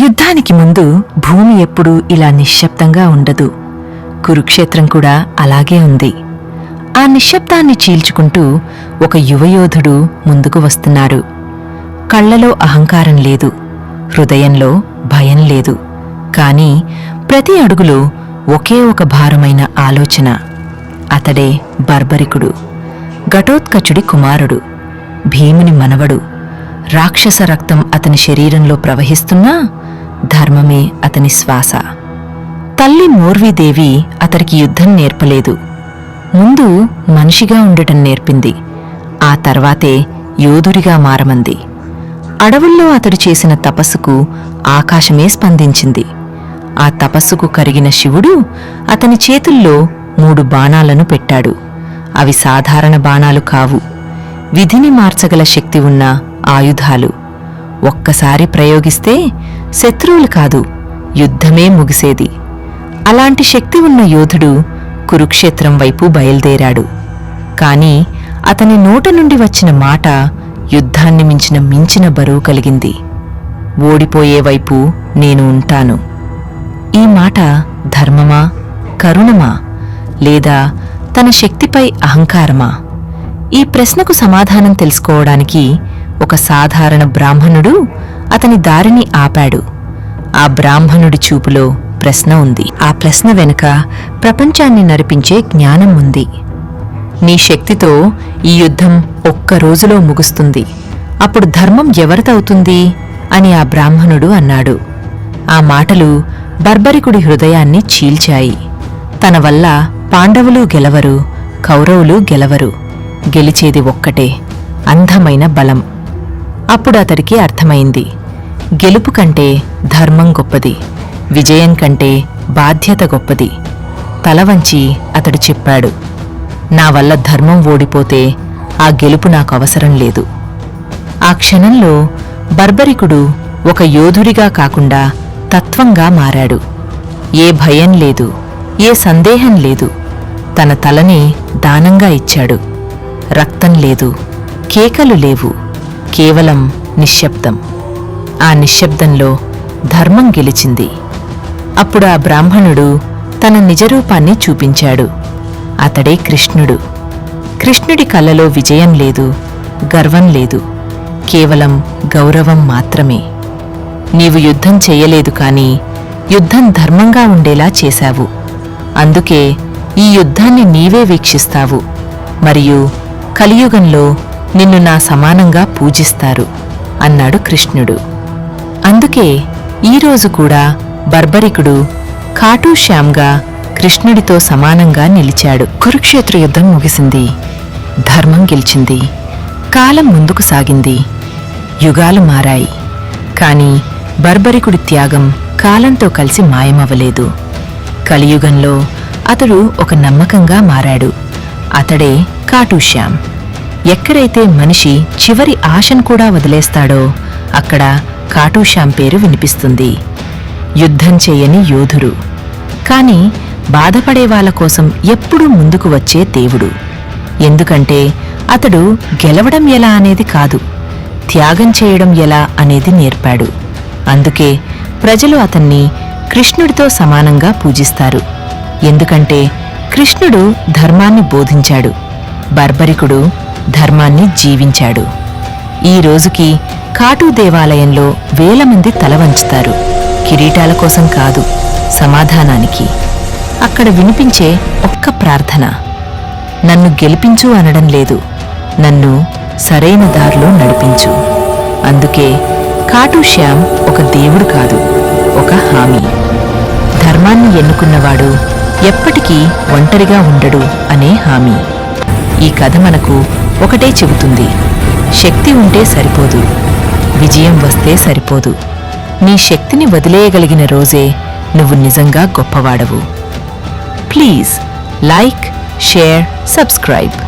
యుద్ధానికి ముందు భూమి ఎప్పుడూ ఇలా నిశ్శబ్దంగా ఉండదు. కురుక్షేత్రం కూడా అలాగే ఉంది. ఆ నిశ్శబ్దాన్ని చీల్చుకుంటూ ఒక యువయోధుడు ముందుకు వస్తున్నాడు. కళ్ళలో అహంకారం లేదు. హృదయంలో భయం లేదు. కాని ప్రతి అడుగులో ఒకే ఒక భారమైన ఆలోచన. అతడే బర్బరికుడు. ఘటోత్కచుడి కుమారుడు. భీముని మనవడు. రాక్షస రక్తం అతని శరీరంలో ప్రవహిస్తున్నా ధర్మమే అతని శ్వాస. తల్లి మోర్వీదేవి అతడికి యుద్ధం నేర్పలేదు. ముందు మనిషిగా ఉండటం నేర్పింది. ఆ తర్వాతే యోధుడిగా మారమంది. అడవుల్లో అతడు చేసిన తపస్సుకు ఆకాశమే స్పందించింది. ఆ తపస్సుకు కరిగిన శివుడు అతని చేతుల్లో మూడు బాణాలను పెట్టాడు. అవి సాధారణ బాణాలు కావు. విధిని మార్చగల శక్తి ఉన్న ఆయుధాలు. ఒక్కసారి ప్రయోగిస్తే శత్రువులు కాదు యుద్ధమే ముగిసేది. అలాంటి శక్తి ఉన్న యోధుడు కురుక్షేత్రం వైపు బయల్దేరాడు. కాని అతని నోట నుండి వచ్చిన మాట యుద్ధాన్ని మించిన మించిన బరువు కలిగింది. ఓడిపోయే వైపు నేను ఉంటాను. ఈ మాట ధర్మమా కరుణమా లేదా తన శక్తిపై అహంకారమా? ఈ ప్రశ్నకు సమాధానం తెలుసుకోవడానికి ఒక సాధారణ బ్రాహ్మణుడు అతని దారిని ఆపాడు. ఆ బ్రాహ్మణుడి చూపులో ప్రశ్న ఉంది. ఆ ప్రశ్న వెనుక ప్రపంచాన్ని నడిపించే జ్ఞానం ఉంది. నీ శక్తితో ఈ యుద్ధం ఒక్క రోజులో ముగుస్తుంది. అప్పుడు ధర్మం ఎవరిదవుతుంది? అని ఆ బ్రాహ్మణుడు అన్నాడు. ఆ మాటలు బర్బరికుడి హృదయాన్ని చీల్చాయి. తన వల్ల పాండవులు గెలవరు కౌరవులు గెలవరు. గెలిచేది ఒక్కటే అందమైన బలం. అప్పుడు అతడికి అర్థమైంది. గెలుపు కంటే ధర్మం గొప్పది. విజయం కంటే బాధ్యత గొప్పది. తల వంచి అతడు చెప్పాడు నా వల్ల ధర్మం ఓడిపోతే ఆ గెలుపు నాకు అవసరం లేదు. ఆ క్షణంలో బర్బరికుడు ఒక యోధుడిగా కాకుండా తత్వంగా మారాడు. ఏ భయం లేదు ఏ సందేహం లేదు. తన తలని దానంగా ఇచ్చాడు. రక్తం లేదు కేకలు లేవు. కేవలం నిశ్శబ్దం. ఆ నిశ్శబ్దంలో ధర్మం గెలిచింది. అప్పుడు ఆ బ్రాహ్మణుడు తన నిజరూపాన్ని చూపించాడు. అతడే కృష్ణుడు. కృష్ణుడి కళ్ళలో విజయం లేదు గర్వం లేదు. కేవలం గౌరవం మాత్రమే. నీవు యుద్ధం చెయ్యలేదు కాని యుద్ధం ధర్మంగా ఉండేలా చేశావు. అందుకే ఈ యుద్ధాన్ని నీవే వీక్షిస్తావు. మరియు కలియుగంలో నిన్ను నా సమానంగా పూజిస్తారు అన్నాడు కృష్ణుడు. అందుకే ఈరోజు కూడా బర్బరికుడు ఖాటూశ్యామ్గా కృష్ణుడితో సమానంగా నిలిచాడు. కురుక్షేత్ర యుద్ధం ముగిసింది. ధర్మం గెలిచింది. కాలం ముందుకు సాగింది. యుగాలు మారాయి. కాని బర్బరికుడి త్యాగం కాలంతో కలిసి మాయమవ్వలేదు. కలియుగంలో అతడు ఒక నమ్మకంగా మారాడు. అతడే కాటూశ్యామ్. ఎక్కడైతే మనిషి చివరి ఆశను కూడా వదిలేస్తాడో అక్కడ కాటూశ్యామ్ పేరు వినిపిస్తుంది. యుద్ధం చేయని యోధుడు. కాని బాధపడే వాళ్ళ కోసం ఎప్పుడూ ముందుకు వచ్చే దేవుడు. ఎందుకంటే అతడు గెలవడం ఎలా అనేది కాదు త్యాగం చేయడం ఎలా అనేది నేర్పాడు. అందుకే ప్రజలు అతన్ని కృష్ణుడితో సమానంగా పూజిస్తారు. ఎందుకంటే కృష్ణుడు ధర్మాన్ని బోధించాడు. బర్బరికుడు ధర్మాన్ని జీవించాడు. ఈ రోజుకి కాటూ దేవాలయంలో వేల మంది తల వంచుతారు. కిరీటాల కోసం కాదు సమాధానానికి. అక్కడ వినిపించే ఒక్క ప్రార్థన. నన్ను గెలిపించు అనడం లేదు. నన్ను సరైన దారిలో నడిపించు. అందుకే కాటూ శ్యామ్ ఒక దేవుడు కాదు ఒక హామీ. ధర్మాన్ని ఎన్నుకున్నవాడు ఎప్పటికీ ఒంటరిగా ఉండడు అనే హామీ. ఈ కథ మనకు ఒకటే చెబుతుంది. శక్తి ఉంటే సరిపోదు. విజయం వస్తే సరిపోదు. నీ శక్తిని వదిలేయగలిగిన రోజే నువ్వు నిజంగా గొప్పవాడవు. Please like share subscribe.